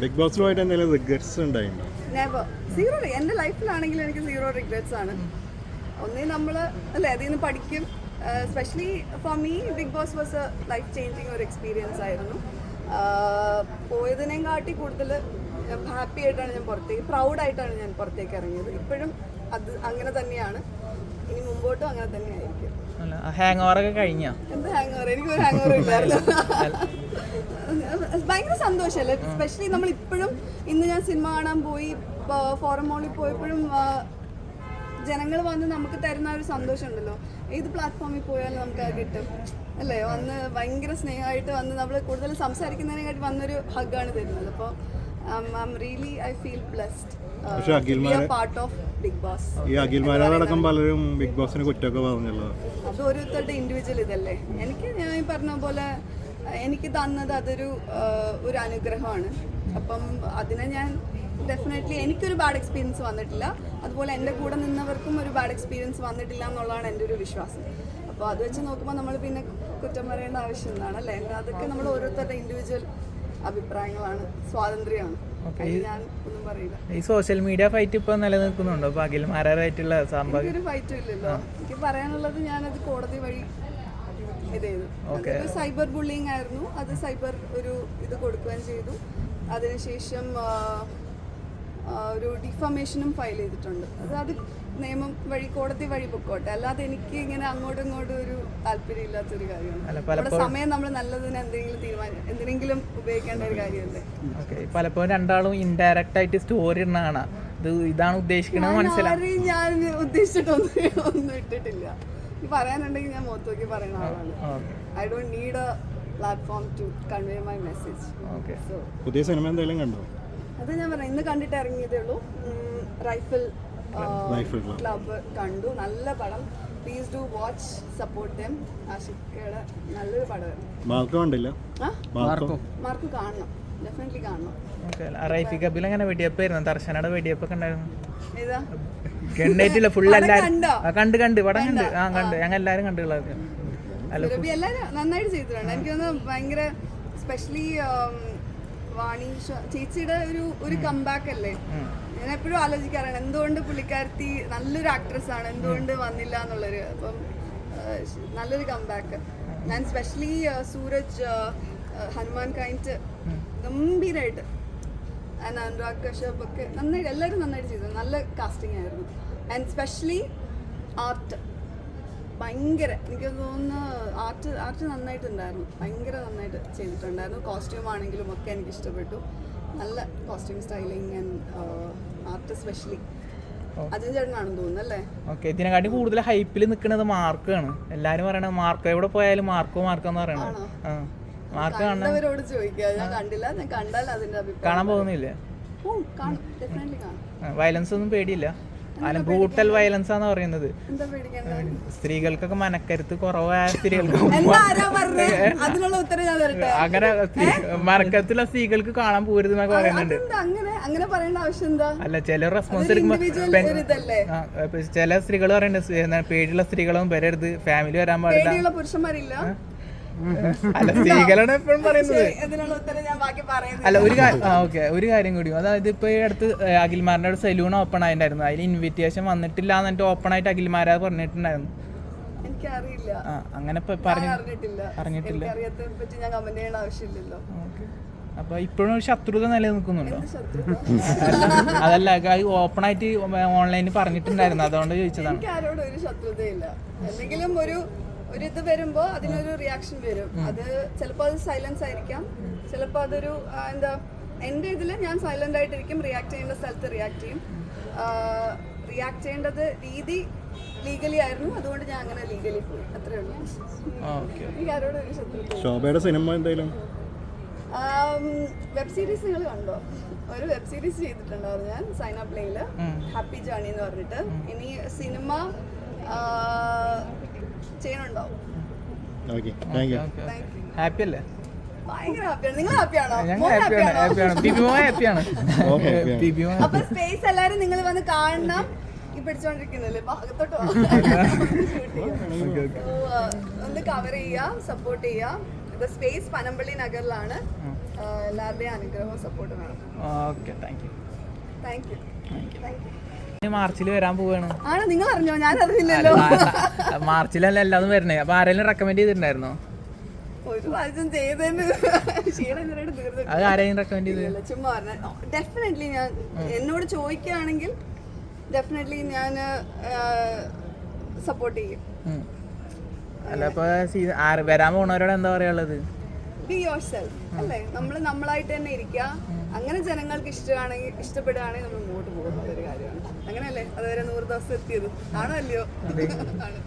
Big ബോസിലുമായിട്ട് എന്തെങ്കിലും regrets ഉണ്ടായിട്ടുണ്ടോ never zero എന്റെ ലൈഫിലാണെങ്കിൽ എനിക്ക് സീറോ റിഗ്രറ്റ്സ് ആണ്. ഒന്നേ നമ്മൾ അല്ലേ അതിൽ നിന്ന് പഠിക്കും. Specially for me Big Boss was a life changing ഒരു എക്സ്പീരിയൻസ് ആയിരുന്നു. ആഹ് പോയതിനേം കാട്ടി കൂടുതൽ ഹാപ്പി ആയിട്ടാണ് ഞാൻ പുറത്തേക്ക് പ്രൗഡായിട്ടാണ് ഞാൻ പുറത്തേക്ക് ഇറങ്ങിയത്. ഇപ്പോഴും അത് അങ്ങനെ തന്നെയാണ്. ഇനി മുമ്പോട്ടും അങ്ങനെ തന്നെ ആയിരിക്കും. അല്ല ഹാങ് ഓവറൊക്കെ കഴിഞ്ഞാ? എന്ത് ഹാങ് ഓവർ എനിക്ക് ഒരു ഹാങ് ഓവർ ഇല്ലായിരുന്നു ഭയങ്കര സന്തോഷമല്ലേ സ്പെഷ്യലി നമ്മൾ ഇപ്പോഴും ഇന്ന് ഞാൻ സിനിമ കാണാൻ പോയി ഫോറം മോളിൽ പോയപ്പോഴും ജനങ്ങൾ വന്ന് നമുക്ക് തരുന്ന ഒരു സന്തോഷം ഉണ്ടല്ലോ ഏത് പ്ലാറ്റ്ഫോമിൽ പോയാലും നമുക്ക് അത് കിട്ടും. അല്ലേ? വന്ന് ഭയങ്കര സ്നേഹമായിട്ട് വന്ന് നമ്മൾ കൂടുതൽ സംസാരിക്കുന്നതിനെക്കാട്ടി വന്നൊരു ഹഗ്ഗാണ് തരുന്നത്. അപ്പോൾ ഫീൽ ബ്ലെസ്ഡ് പക്ഷെ അഖിൽമാരെ- ഈ അഖിൽമാരടക്കം പലരും ബിഗ് ബോസിന് കുറ്റമൊക്കെ പറഞ്ഞല്ലോ. അത് ഓരോരുത്തരുടെ ഇൻഡിവിജ്വൽ ഇതല്ലേ? എനിക്ക് ഞാൻ ഈ പറഞ്ഞ പോലെ എനിക്ക് തന്നത് അതൊരു ആഹ്, ഒരു അനുഗ്രഹമാണ്. അപ്പം അതിനെ ഞാൻ ഡെഫിനറ്റ്ലി എനിക്കൊരു ബാഡ് എക്സ്പീരിയൻസ് വന്നിട്ടില്ല. അതുപോലെ എന്റെ കൂടെ നിന്നവർക്കും ഒരു ബാഡ് എക്സ്പീരിയൻസ് വന്നിട്ടില്ല എന്നുള്ളതാണ് എന്റെ ഒരു വിശ്വാസം. അപ്പോൾ അത് വെച്ച് നോക്കുമ്പോൾ നമ്മൾ പിന്നെ കുറ്റം പറയേണ്ട ആവശ്യം എന്താണ് അല്ലേ? അതൊക്കെ നമ്മൾ ഓരോരുത്തരുടെ ഇൻഡിവിജ്വൽ അഭിപ്രായങ്ങളാണ് സ്വാതന്ത്ര്യമാണ്. ഞാൻ ഒന്നും പറയില്ല. ഈ സോഷ്യൽ മീഡിയ ഫൈറ്റ് ഇപ്പൊ നിലനിൽക്കുന്നുണ്ടോ? അപ്പൊ അഖിൽമാരായിട്ടുള്ള സംഭവം. ഫൈറ്റും ഇല്ലല്ലോ. എനിക്ക് പറയാനുള്ളത് ഞാനത് കോടതി വഴി ഇത് ചെയ്തു സൈബർ ബുള്ളിങ് ആയിരുന്നു. അത് സൈബർ ഒരു ഇത് കൊടുക്കുകയും ചെയ്തു. അതിനുശേഷം ഒരു ഡിഫമേഷനും ഫയൽ ചെയ്തിട്ടുണ്ട്. അത് അത് നിയമം വഴി കോടതി വഴി പൊക്കോട്ടെ. അല്ലാതെ എനിക്ക് ഇങ്ങനെ അങ്ങോട്ടും ഇങ്ങോട്ടും ഒരു താല്പര്യമില്ലാത്തൊരു കാര്യമാണ് സമയം നമ്മൾ നല്ലതിന് എന്തെങ്കിലും തീരുമാനം എന്തിനെങ്കിലും ഉപയോഗിക്കേണ്ട ഒരു കാര്യമല്ലേ? ഓക്കെ പലപ്പോഴും രണ്ടാളും ഇൻഡയറക്റ്റ് ആയിട്ട് സ്റ്റോറി ഇടുന്നതാണ്. ഇത് ഇതാണ് ഉദ്ദേശിക്കുന്നത് മനസ്സിലായി ഞാൻ ഉദ്ദേശിച്ചിട്ടൊന്നും ഒന്നും ഇട്ടിട്ടില്ല. പറയാനുണ്ടെങ്കിൽ ഞാൻ മുഖത്ത് നോക്കി പറയുന്ന ആളാണ്. I don't need a platform to convey my message okay. So പുതിയ സിനിമ എന്തെങ്കിലും കണ്ടോ? അത് ഞാൻ പറഞ്ഞു ഇന്ന് കണ്ടിട്ട് ഇറങ്ങിയതേ ഉള്ളൂ. റൈഫിൾ. ക്ലബ്ബ് കണ്ടു. നല്ല പടം. Please do watch support them ആഷിക്കയുടെ നല്ലൊരു പടമായിരുന്നു മാർക്ക് കണ്ടില്ല. മാർക്കോ മാർക്ക് കാണണം. ഡെഫിനറ്റ്ലി കാണണം. റൈഫി കബിൽ അങ്ങനെ വെടിയപ്പ് ആയിരുന്നു? ദർശനയുടെ വെടിയപ്പൊക്കെ ഉണ്ടായിരുന്നു. ഏതാ? കണ്ടിട്ടില്ല ഫുൾ എല്ലാരും കണ്ടോ? കണ്ട് കണ്ട്. പടം കണ്ട്? ആ കണ്ട്. ഞങ്ങൾ എല്ലാരും കണ്ടുകളൊക്കെ അല്ല എല്ലാവരും നന്നായിട്ട് ചെയ്തിട്ടുണ്ട്. എനിക്ക് തോന്നുന്നു ഭയങ്കര സ്പെഷ്യലി വാണി ചേച്ചിയുടെ ഒരു ഒരു കമ്പാക്ക് അല്ലേ? ഞാൻ എപ്പോഴും ആലോചിക്കാറാണ് എന്തുകൊണ്ട് പുള്ളിക്കാരത്തി നല്ലൊരു ആക്ട്രസ് ആണ് എന്തുകൊണ്ട് വന്നില്ല എന്നുള്ളൊരു അപ്പം നല്ലൊരു കമ്പാക്ക് ഞാൻ സ്പെഷ്യലി സൂരജ് ഹനുമാൻ കൈന്റ് ഗംഭീരമായിട്ട് ആൻഡ് അനുരാഗ് കശ്യപ് ഒക്കെ നന്നായിട്ട് എല്ലാവരും നന്നായിട്ട് ചെയ്തു. നല്ല കാസ്റ്റിംഗ് ആയിരുന്നു. ആൻഡ് സ്പെഷ്യലി ആർട്ട് ഭയങ്കര എനിക്ക് തോന്നുന്നു ആർട്ട് ആർട്ട് നന്നായിട്ടുണ്ടായിരുന്നു. ഭയങ്കര നന്നായിട്ട് ചെയ്തിട്ടുണ്ടായിരുന്നു. കോസ്റ്റ്യൂം ആണെങ്കിലും ഒക്കെ എനിക്ക് ഇഷ്ടപ്പെട്ടു. നല്ല costume styling and art specially Ajayan ചേട്ടനാണെന്ന് തോന്നുന്നു അല്ലേ? ഓക്കെ ഇതിനെക്കാട്ടി കൂടുതൽ ഹൈപ്പിൽ നിൽക്കുന്നത് മാർക്കാണ് എല്ലാരും പറയണത് മാർക്ക്. എവിടെ പോയാലും മാർക്കോ മാർക്കോ എന്ന് പറയണത്? മാർക്ക് കാണാൻ കണ്ടവരോട് ചോദിക്കുക. ഞാൻ കണ്ടില്ല. ഞാൻ കണ്ടാൽ അതിന്റെ കാണാൻ പോകുന്നില്ല? വയലൻസ് ഒന്നും പേടിയില്ല. അല്ല ബ്രൂട്ടൽ വയലൻസ് ആണ് പറയുന്നത്. സ്ത്രീകൾക്കൊക്കെ മനക്കരുത്ത് കുറവായ സ്ത്രീകൾക്ക് അങ്ങനെ മനക്കത്തുള്ള സ്ത്രീകൾക്ക് കാണാൻ പോരുത് എന്നൊക്കെ പറയുന്നുണ്ട്. അല്ല ചില റെസ്പോൺസ് എടുക്കുമ്പോ ചില സ്ത്രീകൾ പറയുന്നുണ്ട് പേടിയുള്ള സ്ത്രീകളൊന്നും വരരുത് ഫാമിലി വരാൻ പാടില്ല. അല്ല സ്ത്രീകളാണ് എപ്പോഴും പറയുന്നത്. അല്ല ഒരു ഓക്കെ ഒരു കാര്യം കൂടി. അതായത് ഇപ്പൊ ഈ അടുത്ത് അഖിൽമാരുടെ ഒരു സലൂൺ ഓപ്പൺ ആയിട്ടുണ്ടായിരുന്നു. അതിൽ ഇൻവിറ്റേഷൻ വന്നിട്ടില്ല എന്നിട്ട് ഓപ്പൺ ആയിട്ട് അഖിൽമാരാ പറഞ്ഞിട്ടുണ്ടായിരുന്നു. അങ്ങനെ പറഞ്ഞിട്ടില്ല. അപ്പൊ ഇപ്പോഴും ഒരു ശത്രുത നിലനിൽക്കുന്നുണ്ടോ? അതല്ല ഓപ്പൺ ആയിട്ട് ഓൺലൈനിൽ പറഞ്ഞിട്ടുണ്ടായിരുന്നു. അതുകൊണ്ട് ചോദിച്ചതാണ്. ഒരു ശത്രുതയില്ല. എന്തെങ്കിലും ഒരു ഒരു ഇത് വരുമ്പോ അതിനൊരു റിയാക്ഷൻ വരും. അത് ചിലപ്പോ അത് സൈലൻസ് ആയിരിക്കാം. ചിലപ്പോ അതൊരു എന്താ എന്റെ ഇതിൽ ഞാൻ സൈലന്റ് ആയിട്ടിരിക്കും. റിയാക്ട് ചെയ്യേണ്ട സ്ഥലത്ത് റിയാക്ട് ചെയ്യും. റിയാക്ട് ചെയ്യേണ്ടത് രീതി ലീഗലി ആയിരുന്നു. അതുകൊണ്ട് ഞാൻ അങ്ങനെ ലീഗലി പോയി. അത്രേ ഉള്ളൂ. ഓക്കെ എനിക്ക് ആരോടും ഒരു ശത്രുത ശോഭയുടെ സിനിമ എന്തെങ്കിലും? വെബ് സീരീസ് നിങ്ങൾ കണ്ടോ? ഒരു വെബ് സീരീസ് ചെയ്തിട്ടുണ്ടായിരുന്നു ഞാൻ സൈൻ അപ്പ് പ്ലേയിൽ ഹാപ്പി ജേണി എന്ന് പറഞ്ഞിട്ട്. ഇനി സിനിമ ചെയ്യണുണ്ടാവും ഹാപ്പി അല്ലേ? അപ്പൊ സ്പേസ് എല്ലാരും നിങ്ങൾ വന്ന് കാണണം. ഈ പിടിച്ചോണ്ടിരിക്കുന്നില്ലേ? ഭാഗത്തോട്ട് വാ. So, ഒന്ന് കവർ ചെയ്യാം സപ്പോർട്ട് ചെയ്യാം. ഇത് സ്പേസ് പനമ്പള്ളി നഗറിലാണ് എല്ലാവരുടെയും അനുഗ്രഹവും സപ്പോർട്ടും വേണം. Okay thank you thank you thank you മാർച്ചിൽ വരാൻ പോവാണ്. ആണോ നിങ്ങൾ അറിഞ്ഞോ? ഞാൻ അറിഞ്ഞില്ലല്ലോ. മാർച്ചിലല്ല എല്ലാതും വരണേ. അപ്പൊ ആരെങ്കിലും റെക്കമെൻഡ് ചെയ്തിട്ടുണ്ടായിരുന്നോ? അത് ആരെയും റെക്കമെൻഡ് ചെയ്ത്? ചുമ്മാ ഡെഫിനറ്റ്ലി ഞാൻ എന്നോട് ചോദിക്കുകയാണെങ്കിൽ ഡെഫിനറ്റ്ലി ഞാൻ സപ്പോർട്ട് ചെയ്യും. അല്ല ഇപ്പൊ വരാൻ പോണവരോട് എന്താ പറയാനുള്ളത് ബി യോർ സെൽഫ് അല്ലേ? നമ്മൾ നമ്മളായിട്ട് തന്നെ ഇരിക്കുക. അങ്ങനെ ജനങ്ങൾക്ക് ഇഷ്ടമാണെങ്കിൽ ഇഷ്ടപ്പെടുകയാണെങ്കിൽ നമ്മൾ മുമ്പോട്ട് പോകുന്ന ഒരു കാര്യമാണ്. അങ്ങനെയല്ലേ? അതുവരെ നൂറ് ദിവസം എത്തിയത്. ആണോ അല്ലയോ? ആണ്.